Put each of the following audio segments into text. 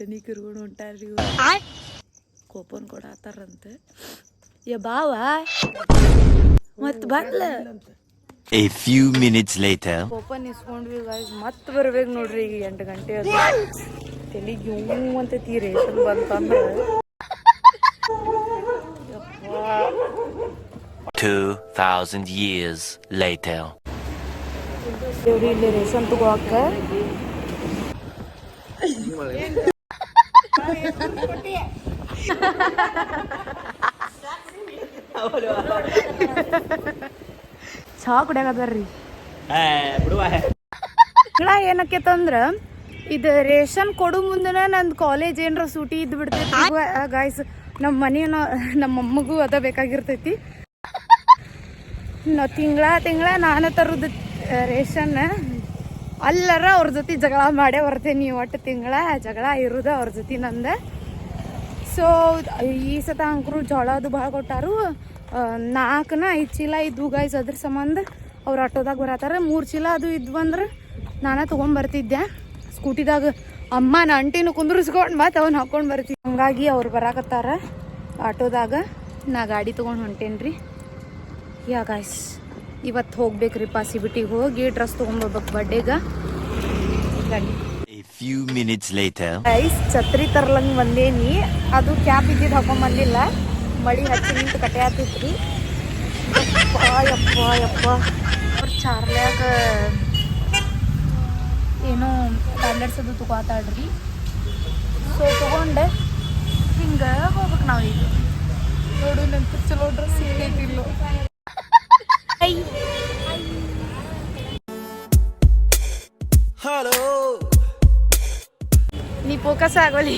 ರೇಷನಿಗೆ coupon ಹೊಂಟಾರ್ರಿ coupon ಕೊಡತ್ತಾರಂತ ಏ ಬಾವ. ಮತ್ ಬರ್ಲ. A few minutes later. ಕೋಪನ್ ಇಸ್ಕೊಂಡ್ವಿ ಗಾಯ್ಸ್ ಮತ್ತೆ ಬರ್ಬೇಕು ನೋಡ್ರಿ ಈಗ ಎಂಟು ಗಂಟೆ ಅದು ತಲೆಗೆ ಹ್ಞೂ ಅಂತ ರೇಷನ್ ಬಂತಂದ್ರೆ. Two thousand years later. ದೇವ್ರಿ ಇಲ್ಲಿ ರೇಷನ್ ತಗೋಕ. ಚಾ ಕುಡಿಯಾಕತ್ತಾರ್ರಿ ನಾ ಏನಕ್ಕೇತಂದ್ರ ಇದ ರೇಷನ್ ಕೊಡು ಮುಂದನ ನಂದು ಕಾಲೇಜ್ ಏನ್ರ ಸೂಟಿ ಇದ್ದು ಬಿಡ್ತೈತಿ ಗಾಯ್ಸ್ ನಮ್ಮ ಮನೆಯನ್ನ ನಮ್ಮ ಅಮ್ಮಗೂ ಅದ ಬೇಕಾಗಿರ್ತೈತಿ. ನಾ ತಿಂಗಳ ತಿಂಗಳ ನಾನು ತರದ ರೇಷನ್. ಅಲ್ಲರ ಅವ್ರ ಜೊತೆ ಜಗಳ ಮಾಡೇ ಬರ್ತೇನೆ ಒಟ್ಟು ತಿಂಗಳ ಜಗಳ ಇರೋದು ಅವ್ರ ಜೊತೆ ನಂದು. ಸೊ ಈ ಸತ ಅಂಕರು ಜೋಳ ಅದು ಭಾಳ ಕೊಟ್ಟಾರು. ನಾಲ್ಕನ ಐದು ಚೀಲ ಇದ್ವು ಗಾಯ್ಸ್ ಅದ್ರ ಸಂಬಂಧ ಅವ್ರು ಆಟೋದಾಗ ಬರತ್ತಾರ ಮೂರು ಚೀಲ ಅದು ಇದ್ವು ಅಂದ್ರೆ ನಾನೇ ತೊಗೊಂಬರ್ತಿದ್ದೆ ಸ್ಕೂಟಿದಾಗ ಅಮ್ಮ ನಂಟಿನೂ ಕುಂದ್ರಿಸ್ಕೊಂಡು ಮತ್ತೆ ಅವ್ನು ಹಾಕೊಂಡು ಬರ್ತೀವಿ ಹಂಗಾಗಿ ಅವ್ರು ಬರಾಕತ್ತಾರ ಆಟೋದಾಗ. ನಾ ಗಾಡಿ ತೊಗೊಂಡು ಹೊಂಟೇನ್ರಿ. ಯಾ ಗಾಯ್ಸ್ ಇವತ್ತು ಹೋಗ್ಬೇಕ್ರಿಪ್ಪ ಪಾಸಿಬಿಟಿಗೆ ಹೋಗಿ ಡ್ರೆಸ್ ತೊಗೊಂಬರ್ಬೇಕು ಬರ್ಡೇಗ. ಗೈಸ್ ಛತ್ರಿ ತರ್ಲಂಗ್ ಬಂದೇನಿ. ಅದು ಕ್ಯಾಪ್ ಇದ್ದಿದ್ದು ಹಾಕೊಂಡ್ ಬಂದಿಲ್ಲ. ಮಳಿ ಹಚ್ಚಿ ನಿಂತು ಕಟ್ಟೆ ಆತಿತ್ರಿ ಯಪ್ಪ ಯಪ್ಪ ಅವ್ರ ಚಾರ್ಲ್ಯಾಗ ಏನೋ ಟ್ಯಾಬ್ಲೆಟ್ಸ್ ಅದು ತಗೋತಾಡ್ರಿ ಸೊ ತಗೊಂಡೆ. ಹಿಂಗೆ ಹೋಗ್ಬೇಕು ನಾವೀಗ. ನೋಡು ನಂತರ ಚಲೋ ಡ್ರೆಸ್ ಸಿಕ್ಕೈತಿಲ್ಲೋ ಫೋಕಸ್ ಆಗೋಲಿ.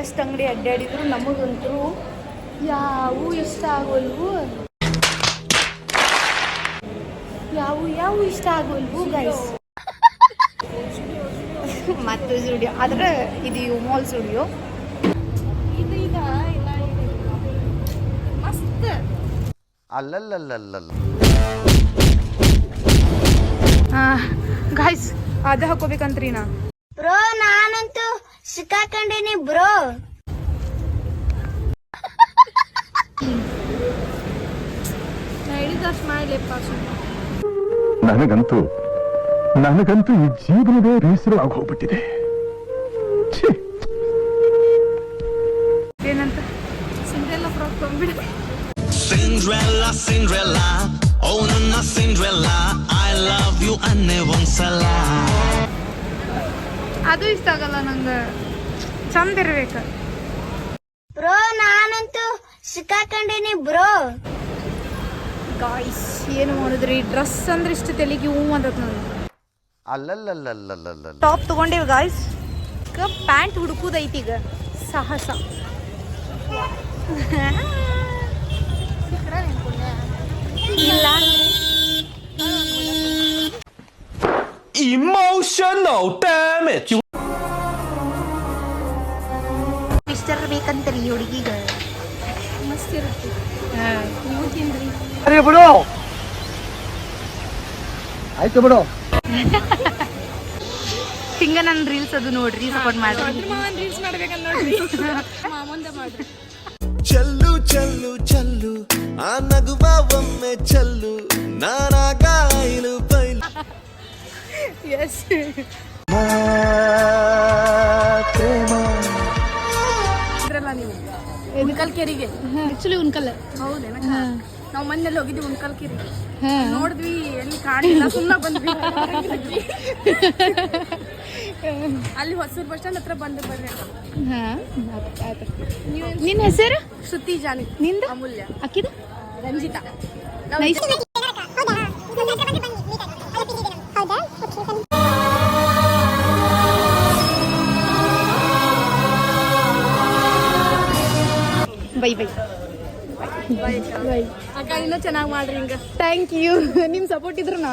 ಎಷ್ಟು ಅಂಗಡಿ ಅಡ್ಡಾಡಿದ್ರು ನಮಗಂತೂ ಯಾವು ಇಷ್ಟ ಆಗೋಲ್ವು. ಯಾವು ಯಾವು ಇಷ್ಟ ಆಗೋಲ್ವು ಗೈಸ್ ಮತ್ತು ಸ್ಟುಡಿಯೋ ಆದ್ರೆ ಇದು ಮಾಲ್ ಸ್ಟುಡಿಯೋ ಇದು ಈಗ ಇಲ್ಲ ಮಸ್ತ್. ಅಲ್ಲಲ್ಲಲ್ಲಲ್ಲ. ಗಾಯ್ಸ್ ಅದ ಹಾಕೋಬೇಕಂತ್ರಿ ನಾ ಬ್ರೋ ನಾನಂತೂ ಸಿಕ್ಕಾಕೊಂಡೇನಿ ಬ್ರೋ. ಹೇಳಿದಷ್ಟು ಮಾಡಲಿಪ್ಪ ನನಗಂತೂ ನನಗಂತೂ ಈ ಜೀವನವೇ ರೀಸರು ಆಗೋಗ್ಬಿಟ್ಟಿದೆ ಛೀ. ಏನಂತ? Cinderella frock ಬಂದ್ಬಿಡ. Cinderella Cinderella, oh Nana Cinderella, I love you ಅನ್ನೆ ಒಂದ್ಸಲ ಅದು ಇಷ್ಟ ಆಗಲ್ಲ ನಂಗೆ. ಚಂದ ಇರ್ಬೇಕು. ಬ್ರೋ ನಾನಂತೂ ಸಿಕ್ಕಾಕೊಂಡೇನಿ ಬ್ರೋ ಗಾಯ್ಸ್ ಏನು ಮಾಡಿದ್ರಿ? ಡ್ರೆಸ್ ಅಂದ್ರೆ ಇಷ್ಟು ತಲೆಗೆ ಹೂ ಅಂತತ್ ನಂಗೆ. ಅಲ್ಲಲ್ಲಲ್ಲಲ್ಲಲ್ಲ ಟಾಪ್ ತಗೊಂಡೇವಿ ಗಾಯ್ಸ್ ಪ್ಯಾಂಟ್ ಹುಡುಕುದೈತಿ ಈಗ. ಸಾಹಸ ಇಲ್ಲ Emotional damage. ಮಿಸ್ಟರ್ ಬೇಕಂತರಿ ಹುಡುಗಿಗ ಮಸ್ತ್ ಇರುತ್ತೆ ನೀವು ತಿನ್ರಿ ಬಿಡು. ಆಯ್ತು ಬಿಡು. ಹಿಂಗ ನನ್ನ ರೀಲ್ಸ್ ಅದು ನೋಡ್ರಿ ಸಪೋರ್ಟ್ ಮಾಡ್ರಿ. ಚಲ್ಲು ಚಲ್ಲು ಚಲ್ಲು ಆ ನಗುವ ಒಮ್ಮೆ ಚಲ್ಲು ನಾನಾಗ ಎಸ್ ಇದ್ರಲ್ಲ ನೀವು? ಉಣ್ಕಲ್ ಕೆರಿಗೆ ಆಕ್ಚುಲಿ ಉಣ್ಕಲ್ ಹೌದೇನ ನಾವು ಮನೇಲಿ ಹೋಗಿದ್ವಿ ಉಣ್ಕಲ್ ಕೆರಿಗೆ ನೋಡಿದ್ವಿ ಎಲ್ಲಿ ಕಾಣಿಲ್ಲ ಸುಮ್ಮನೆ ಬಂದ್ವಿ. ಅಲ್ಲಿ ಹೊಸೂರ್ ಬಸ್ ಸ್ಟ್ಯಾಂಡ್ ಹತ್ರ ಬಂದು ಬರ್ರಿ ನಿನ್ನ ಹೆಸರು? ಶ್ರುತಿ ಜಾನಿ. ನಿಂದ? ಅಮೂಲ್ಯ. ಅಕ್ಕಿದ? ರಂಜಿತಾ. ನೈಸ್ ಬೈ ಬೈ ಅಕ್ಕ ಇನ್ನೂ ಚೆನ್ನಾಗಿ ಮಾಡ್ರಿ ಹಿಂಗ. ಥ್ಯಾಂಕ್ ಯು ನಿಮ್ ಸಪೋರ್ಟ್ ಇದ್ರು ನಾ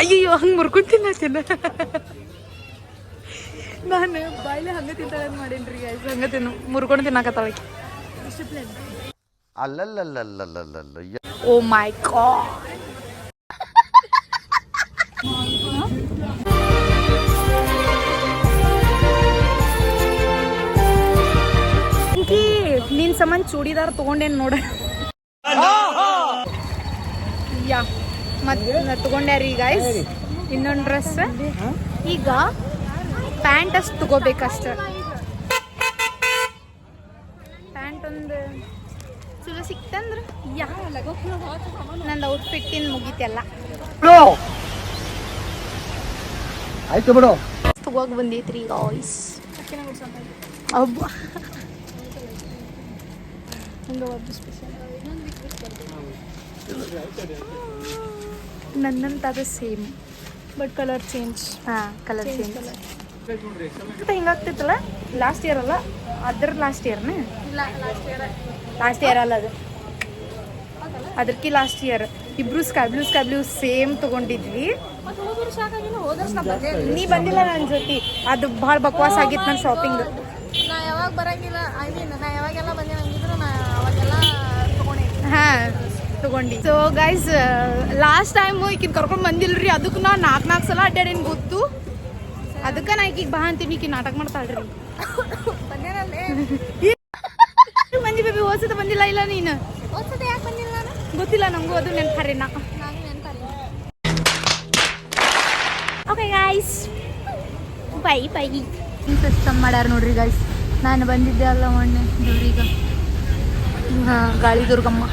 ಅಯ್ಯಯ್ಯೋ ಹಂಗೆ ಮುರ್ಕೊಂತೀನಿ ತಿನ್ನ ನಾನು ಬಾಯ್ಲೆ ಹಂಗೆ ತಿಂತಾಳೆ ಮಾಡೇನ್ರಿ guys. ಹಂಗೆ ತಿನ್ನು ಮುರ್ಕೊಂಡು ತಿನ್ನಾಕತ್ತಾಳೆ ಅಲ್ಲಲ್ಲಲ್ಲಲ್ಲಲ್ಲಲ್ಲ ಓ ಮೈ ಗಾಡ್ ಸಂಬಂಧ ಚೂಡಿದಾರ್ ತಗೊಂಡೇನ್ ನೋಡ. ಯಾ ಮತ್ ತಗೊಂಡ್ಯಾರಿ ಗಾಯ್ಸ್ ಇನ್ನೊಂದು ಡ್ರೆಸ್ ಈಗ ಪ್ಯಾಂಟ್ ಅಷ್ಟು ತಗೋಬೇಕಷ್ಟ ಪ್ಯಾಂಟ್ ಒಂದು ಚಲೋ ಸಿಕ್ತಂದ್ರ ಯಾ. ನಂದು ಔಟ್ಫಿಟ್ ಇನ್ ಮುಗೀತೆಲ್ಲ ಆಯ್ತು ಬಿಡು. ತಗೋಗ್ ಬಂದೈತ್ರಿ ಗಾಯ್ಸ್ ಅಬ್ಬ. ನನ್ನಂತ ನನ್ನಂತಾದ ಸೇಮ್ ಬಟ್ ಕಲರ್ ಚೇಂಜ್ ಹಾಂ ಕಲರ್ ಚೇಂಜ್ ಮತ್ತೆ ಹಿಂಗಾಗ್ತಿತ್ತಲ್ಲ? ಲಾಸ್ಟ್ ಇಯರ್ ಅಲ್ಲ? ಅದ್ರ ಲಾಸ್ಟ್ ಇಯರ್ನ ಲಾಸ್ಟ್ ಇಯರ್ ಅಲ್ಲ ಅದು. ಅದಕ್ಕೆ ಲಾಸ್ಟ್ ಇಯರ್ ಇಬ್ರು sky blue sky blue same ತಗೊಂಡಿದ್ವಿ. ನಾ ಬಂದೇ ನೀ ಬಂದಿಲ್ಲ ನನ್ನ ಜೊತೆ. ಅದು ಭಾಳ ಬಕವಾಸ್ ಆಗಿತ್ತು ನನ್ನ ಶಾಪಿಂಗ್ ನಾ ಯಾವಾಗ ಬರಂಗಿಲ್ಲ ಐ ಮೀನ್ ನಾ ಯಾವಾಗೆಲ್ಲ ಬಂದೆ ಹಂಗಿದ್ರು ನಾ ಹಾ ತಗೊಂಡಿ. ಸೊ ಗೈಸ್ ಲಾಸ್ಟ್ ಟೈಮ್ ಈಕಿನ ಕರ್ಕೊಂಡ್ ಬಂದಿಲ್ರಿ ಅದಕ್ಕೆ ನಾ ನಾಲ್ಕು ನಾಲ್ಕು ಸಲ ಅಡ್ಡಾಡೇನು ಗೊತ್ತು. ಅದಕ್ಕೆ ನಾ ಈಕಿಗೆ ಬಾ ಅಂತೀನಿ ಈಕಿ ನಾಟಕ ಮಾಡ್ತಾಳ್ರಿ ರೀ ಮಂಜಿ ಬೇಬಿ ಹೋಸದ ಬಂದಿಲ್ಲ ಇಲ್ಲ ನೀನು? ಗೊತ್ತಿಲ್ಲ ನಂಗೂ ಅದು ನೆನ್ಪರಿ ನಾ ನಾನು ನೆನ್ಪಲ್ಲ okay guys bye bye system ಮಾಡ್ಯಾರ ನೋಡ್ರಿ ಗಾಯ್ಸ್ ನಾನು ಬಂದಿದ್ದೆ ಅಲ್ಲ ಮೊನ್ನೆ ದುರ್ಗ. ಗಾಳಿ ದುರ್ಗಮ್ಮ.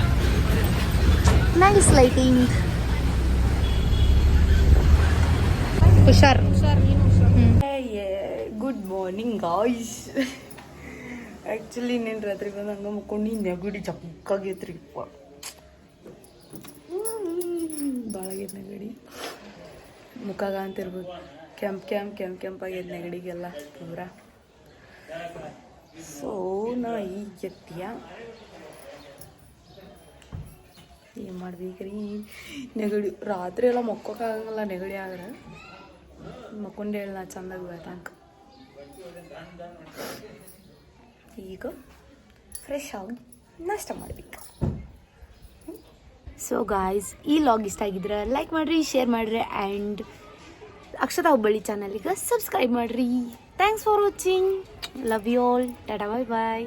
ನೈಸ್ ಲೈಟಿಂಗ್ ಹುಷಾರ್. ನೀನು ಗುಡ್ ಮಾರ್ನಿಂಗ್ ಗಾಯ್ಸ್ ಆ್ಯಕ್ಚುಲಿ ನೀನು ರಾತ್ರಿ ಬಂದು ಹಂಗೆ ಮುಕ್ಕೊಂಡು ನೆಗಡಿ ಚಕ್ಕಾಗೈತ್ರಿ ಭಾಳ ಆಗೈತೆ ನೆಗಡಿ. ಮುಖಾಗ ಅಂತಿರ್ಬೋದು ಕೆಂಪ್ ಕೆಂಪ್ ಕೆಂಪ್ ಕೆಂಪಾಗೈತೆ ನೆಗಡಿಗೆಲ್ಲ ಪೂರ. ಸೊ ನಾ ಈಗ ಎತ್ತಿಯ. ಏನು ಮಾಡ್ಬೇಕ್ರಿ ನೆಗಡಿ, ರಾತ್ರಿ ಎಲ್ಲ ಮಕ್ಕೋಕ್ಕಾಗಲ್ಲ ನೆಗಡಿ ಆದ್ರೆ. ಮಕ್ಕೊಂಡೆ ಹೇಳಿ ಚಂದಾಗಿ ಬೇಕಂಕ ಈಗ ಫ್ರೆಶ್ ಆಗಿ ನಾಷ್ಟ ಮಾಡ್ಬೇಕು. ಸೊ ಗಾಯ್ಸ್ ಈ ಲಾಗ್ ಇಷ್ಟ ಆಗಿದ್ರೆ ಲೈಕ್ ಮಾಡಿರಿ ಶೇರ್ ಮಾಡಿರಿ ಆ್ಯಂಡ್ ಅಕ್ಷತಾ ಹುಬ್ಬಳ್ಳಿ ಚಾನಲಿಗೆ ಸಬ್ಸ್ಕ್ರೈಬ್ ಮಾಡಿರಿ. Thanks for watching love you all Tata bye bye